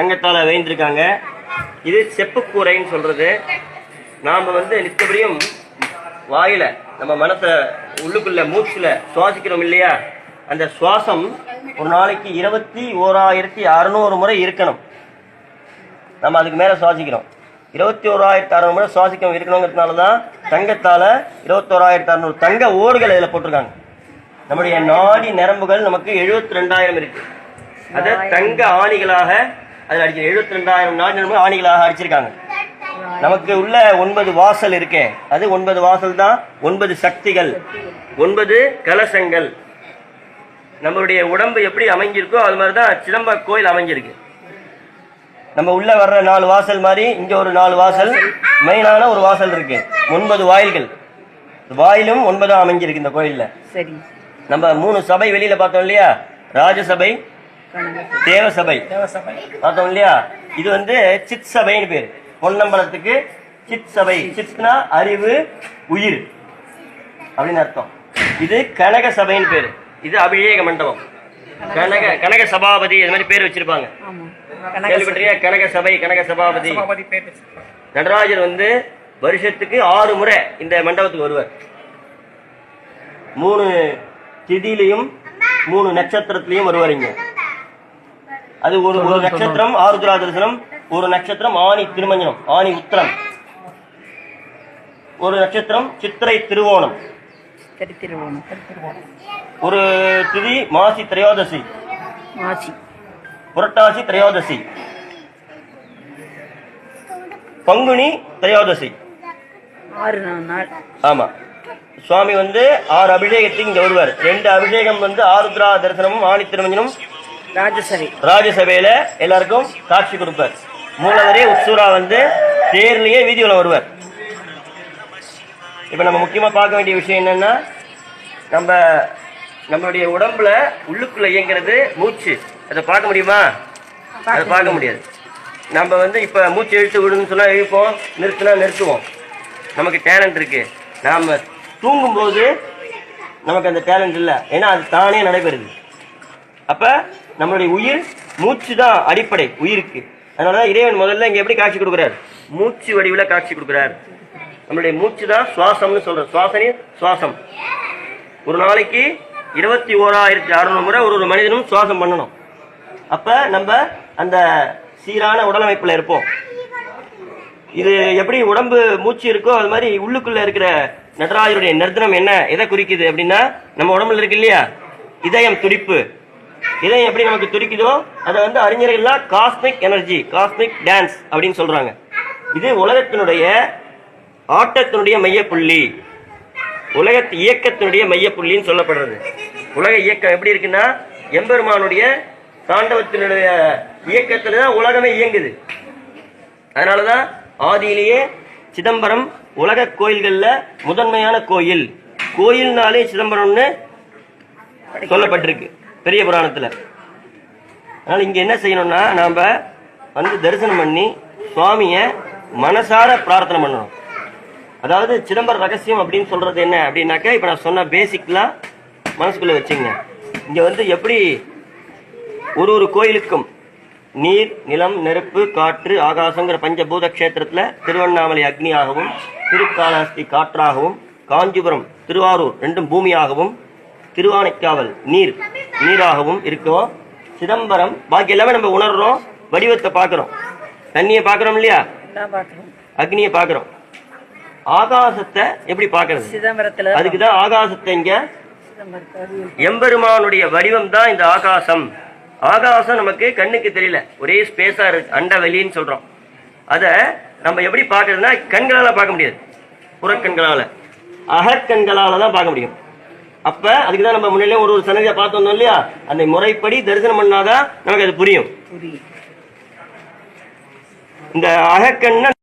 தங்கத்தால் வேந்திருக்காங்க இது செப்பு கூரைன்னு சொல்றது. வந்து நித்தபடியும் வாயில நம்ம மனசை உள்ளுக்குள்ள மூச்சுல சுவாசிக்கிறோம் இல்லையா? அந்த சுவாசம் ஒரு நாளைக்கு இருபத்தி ஓராயிரத்தி அறுநூறு முறை இருக்கணும். நம்ம அதுக்கு மேலே சுவாசிக்கிறோம். இருபத்தி ஓராயிரத்தி அறுநூறு முறை சுவாசிக்க இருக்கணுங்கிறதுனால தான் தங்கத்தால இருபத்தோராயிரத்தி அறுநூறு தங்க ஓடுகள் இதில் போட்டிருக்காங்க. நம்முடைய நாடி நரம்புகள் நமக்கு எழுபத்தி ரெண்டாயிரம் இருக்கு. அதை தங்க ஆணிகளாக அதில் அடிச்சு எழுபத்தி ரெண்டாயிரம் நாடி ஆணிகளாக அடிச்சிருக்காங்க. நமக்கு உள்ள ஒன்பது வாசல் இருக்கே. அது ஒன்பது வாசல் தான் ஒன்பது சக்திகள். ஒன்பது கலசங்கள். நம்மளுடைய உடம்பு எப்படி அமைஞ்சிருக்கோ அது மாதிரி தான் சிதம்ப கோயில் அமைஞ்சிருக்கு. நம்ம உள்ள வர்ற நாலு வாசல் மாதிரி இங்க ஒரு நாலு வாசல் மெயினான ஒரு வாசல் இருக்கு. ஒன்பது வாயில்கள். வாயிலும் ஒன்பதா அமைஞ்சிருக்கு இந்த கோயில்ல. சரி. நம்ம மூணு சபை வெளியில பார்த்தோம் இல்லையா? ராஜசபை தேவ சபை பார்த்தோம் இல்லையா? இது வந்து சித் சபைன்னு பேரு. பொன்னம்பலத்துக்கு சித் சபை சித்னா அறிவு உயிர். அப்படின்னு அர்த்தம். இது கனக சபைன்னு பேரு. இது அபிஷேக மண்டபம். கனக கனக சபாபதி இது மாதிரி பேர் வச்சிருப்பாங்க. ஆமா. கேள்விப்பட்டிருக்கியா? கனக சபை கனக சபாபதி. நடராஜர் வந்து வருஷத்துக்கு ஆறு முறை இந்த மண்டபத்துக்கு வருவார். மூணு திதியிலையும் மூணு நட்சத்திரத்திலையும் வருவார் இங்க. அது ஒரு ஒரு நட்சத்திரம் ஆருத்ரா தரிசனம் ஒரு நட்சத்திரம் ஆணி திருமஞ்சனம் ஆணி உத்திரம். ஒரு நட்சத்திரம் சித்திரை திருவோணம். ஒரு திதி மாசி திரையோதசி. மாசி. புரட்டாசி திரையோதசி. பங்குனி திரையோதசி. ஆறு நாள் நாள். ஆமா. சுவாமி வந்து ஆறு அபிஷேகத்துக்கு இங்க வருவார். ரெண்டு அபிஷேகம் வந்து ஆருத்ரா தரிசனமும் ஆணி திருமஞ்சனம் ராஜசபை. ராஜசபையில எல்லாருக்கும் காட்சி கொடுப்பார். மூலவரே உத்சூரா வந்து தேர்லயே வீதியில வருவார். இப்ப நம்ம முக்கியமா பார்க்க வேண்டிய விஷயம் என்னன்னா நம்ம நம்மளுடைய உடம்புல உள்ளுக்குள்ள இயங்குறது மூச்சு. அதை பார்க்க முடியுமா? அதை பார்க்க முடியாது. நம்ம வந்து இப்ப மூச்சு இழுத்து விடுன்னு சொன்னா இழுப்போம் நிறுத்தினா நிறுத்துவோம். நமக்கு டேலண்ட் இருக்கு. நாம தூங்கும்போது நமக்கு அந்த டேலண்ட் இல்லை. ஏன்னா அது தானே நடைபெறுது. அப்ப நம்மளுடைய உயிர் மூச்சு தான் அடிப்படை உயிருக்கு. அதனாலதான் இறைவன் முதல்ல இங்க எப்படி காட்சி கொடுக்குறாரு? மூச்சு வடிவில் காட்சி கொடுக்குறாரு. நம்மளுடைய மூச்சு தான் சுவாசம்னு சொல்றோம் சுவாசனே சுவாசம். ஒரு நாளைக்கு இருபத்தி ஓராயிரத்தி அறுநூறு முறை ஒரு ஒரு மனிதனும் சுவாசம் பண்ணணும். அப்ப நம்ம அந்த சீரான உடலமைப்புல இருப்போம். இது எப்படி உடம்பு மூச்சு இருக்கோ அது மாதிரி உள்ளுக்குள்ள இருக்கிற நடராஜருடைய நர்த்தனம் என்ன எதை குறிக்குது அப்படின்னா நம்ம உடம்புல இருக்கு இல்லையா? இதயம் துடிப்பு. இதயம் எப்படி நமக்கு துடிக்குதோ அதை வந்து அறிஞர்கள்லாம் காஸ்மிக் எனர்ஜி காஸ்மிக் டான்ஸ் அப்படின்னு சொல்றாங்க. இது உலகத்தினுடைய ஆட்டத்தினுடைய மையப்புள்ளி. உலக இயக்கத்தினுடைய மையப்புள்ளின்னு சொல்லப்படுறது. உலக இயக்கம் எப்படி இருக்குன்னா எம்பெருமானுடைய தாண்டவத்தினுடைய இயக்கத்துல தான் உலகமே இயங்குது. அதனாலதான் ஆதியிலேயே சிதம்பரம் உலக கோயில்கள்ல முதன்மையான கோயில். கோயில்னாலே சிதம்பரம்னு சொல்லப்பட்டிருக்கு. பெரிய புராணத்தில். அதனால் இங்கே என்ன செய்யணும்னா நாம் வந்து தரிசனம் பண்ணி சுவாமியை மனசார பிரார்த்தனை பண்ணணும். அதாவது சிதம்பர ரகசியம் அப்படின்னு சொல்கிறது என்ன அப்படின்னாக்கா இப்போ நான் சொன்ன பேசிக்லாம் மனசுக்குள்ளே வச்சுங்க. இங்கே வந்து எப்படி ஒரு ஒரு கோயிலுக்கும் நீர் நிலம் நெருப்பு காற்று ஆகாசங்கிற பஞ்சபூத கஷேத்திரத்தில் திருவண்ணாமலை அக்னியாகவும் திருக்காலாஸ்தி காற்றாகவும் காஞ்சிபுரம் திருவாரூர் ரெண்டும் பூமியாகவும் திருவானைக்காவல் நீர் நீராகவும் இருக்கோ? சிதம்பரம் பாக்கி எல்லாமே நம்ம உணர்றோம் வடிவத்தை பார்க்கிறோம். தண்ணியை பார்க்கிறோம் இல்லையா? அக்னியை பார்க்கிறோம். ஆகாசத்தை எப்படி பார்க்கிறது? சிதம்பரத்துல அதுக்கு தான் ஆகாசத்தை இங்க எம்பெருமானுடைய வடிவம் தான் இந்த ஆகாசம். ஆகாசம் நமக்கு கண்ணுக்கு தெரியல. ஒரே ஸ்பேஸா இருக்கு. அண்டவெளின்னு சொல்றோம். அத நம்ம எப்படி பார்க்கறதுன்னா கண்களால பார்க்க முடியாது. புறக்கண்களால. அகக்கண்களால தான் பார்க்க முடியும். அப்ப அதுக்கு தான் நம்ம முன்னிலே ஒரு ஒரு சன்னதியை பார்த்து வந்தோம் இல்லையா? அந்த முறைப்படி தரிசனம் பண்ணாதான் நமக்கு அது புரியும். புரியும். இந்த அகக்கண்ண